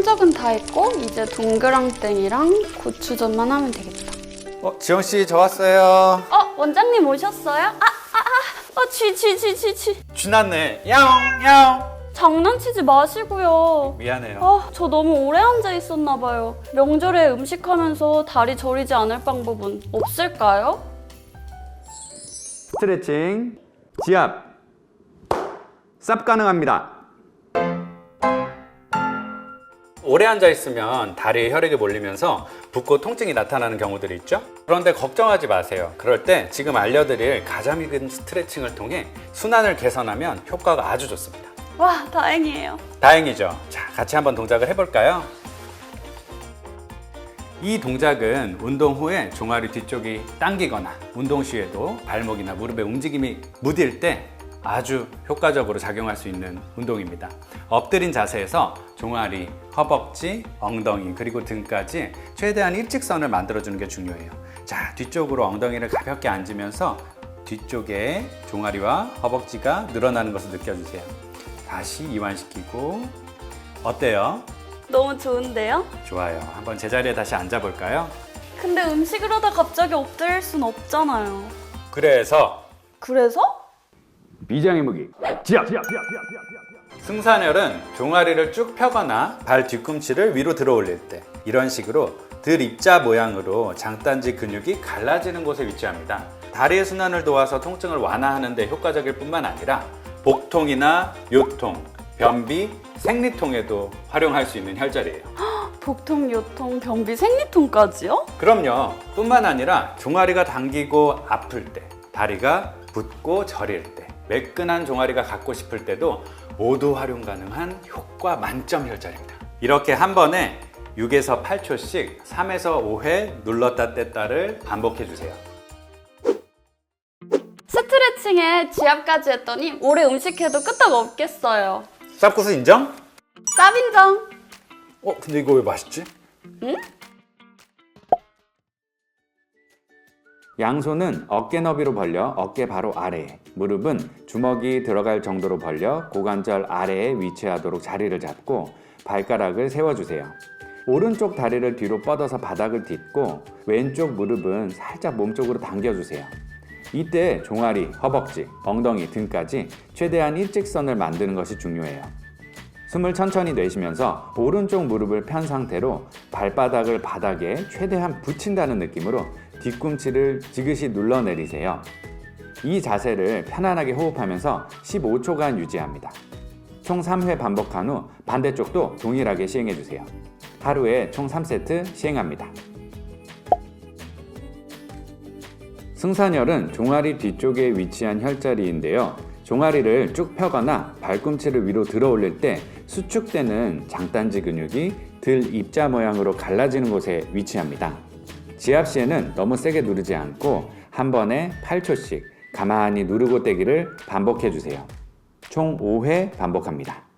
흔적은 다 있고 이제 동그랑땡이랑 고추전만 하면 되겠다. 어, 지영 씨, 저 왔어요. 어, 원장님 오셨어요? 아, 아, 아, 어, 쥐, 쥐, 쥐, 쥐, 쥐. 쥐났네. 야옹, 야옹. 장난치지 마시고요. 미안해요. 아, 저 너무 오래 앉아 있었나 봐요. 명절에 음식하면서 다리 저리지 않을 방법은 없을까요? 스트레칭, 지압, 쌉 가능합니다. 오래 앉아 있으면 다리에 혈액이 몰리면서 붓고 통증이 나타나는 경우들이 있죠. 그런데 걱정하지 마세요. 그럴 때 지금 알려드릴 익은 스트레칭을 통해 순환을 개선하면 효과가 아주 좋습니다. 와, 다행이에요. 다행이죠. 자, 같이 한번 동작을 해볼까요? 이 동작은 운동 후에 종아리 뒤쪽이 당기거나 운동 시에도 발목이나 무릎의 움직임이 무딜 때 아주 효과적으로 작용할 수 있는 운동입니다. 엎드린 자세에서 종아리, 허벅지, 엉덩이 그리고 등까지 최대한 일직선을 만들어주는 게 중요해요. 자, 뒤쪽으로 엉덩이를 가볍게 앉으면서 뒤쪽에 종아리와 허벅지가 늘어나는 것을 느껴주세요. 다시 이완시키고 어때요? 너무 좋은데요? 좋아요. 한번 제자리에 다시 앉아볼까요? 근데 음식을 하다 갑자기 엎드릴 순 없잖아요. 그래서 그래서? 비장의 무기, 지압. 승산혈은 종아리를 쭉 펴거나 발 뒤꿈치를 위로 들어 올릴 때 이런 식으로 들 입자 모양으로 장단지 근육이 갈라지는 곳에 위치합니다. 다리의 순환을 도와서 통증을 완화하는 데 효과적일 뿐만 아니라 복통이나 요통, 변비, 생리통에도 활용할 수 있는 혈자리예요. 복통, 요통, 변비, 생리통까지요? 그럼요. 뿐만 아니라 종아리가 당기고 아플 때, 다리가 붓고 저릴 때, 매끈한 종아리가 갖고 싶을 때도 모두 활용 가능한 효과 만점 혈자리입니다. 이렇게 한 번에 6에서 8초씩 3에서 5회 눌렀다 뗐다를 반복해 주세요. 스트레칭에 지압까지 했더니 오래 음식해도 끄떡 없겠어요. 쌉구스 인정? 쌉 인정! 어, 근데 이거 왜 맛있지? 양손은 어깨 너비로 벌려 어깨 바로 아래에, 무릎은 주먹이 들어갈 정도로 벌려 고관절 아래에 위치하도록 자리를 잡고 발가락을 세워주세요. 오른쪽 다리를 뒤로 뻗어서 바닥을 딛고 왼쪽 무릎은 살짝 몸쪽으로 당겨주세요. 이때 종아리, 허벅지, 엉덩이 등까지 최대한 일직선을 만드는 것이 중요해요. 숨을 천천히 내쉬면서 오른쪽 무릎을 편 상태로 발바닥을 바닥에 최대한 붙인다는 느낌으로 뒤꿈치를 지그시 눌러내리세요. 이 자세를 편안하게 호흡하면서 15초간 유지합니다. 총 3회 반복한 후 반대쪽도 동일하게 시행해 주세요. 하루에 총 3세트 시행합니다. 승산혈은 종아리 뒤쪽에 위치한 혈자리인데요. 종아리를 쭉 펴거나 발꿈치를 위로 들어 올릴 때 수축되는 장단지 근육이 들 입자 모양으로 갈라지는 곳에 위치합니다. 지압 시에는 너무 세게 누르지 않고 한 번에 8초씩 가만히 누르고 떼기를 반복해 주세요. 총 5회 반복합니다.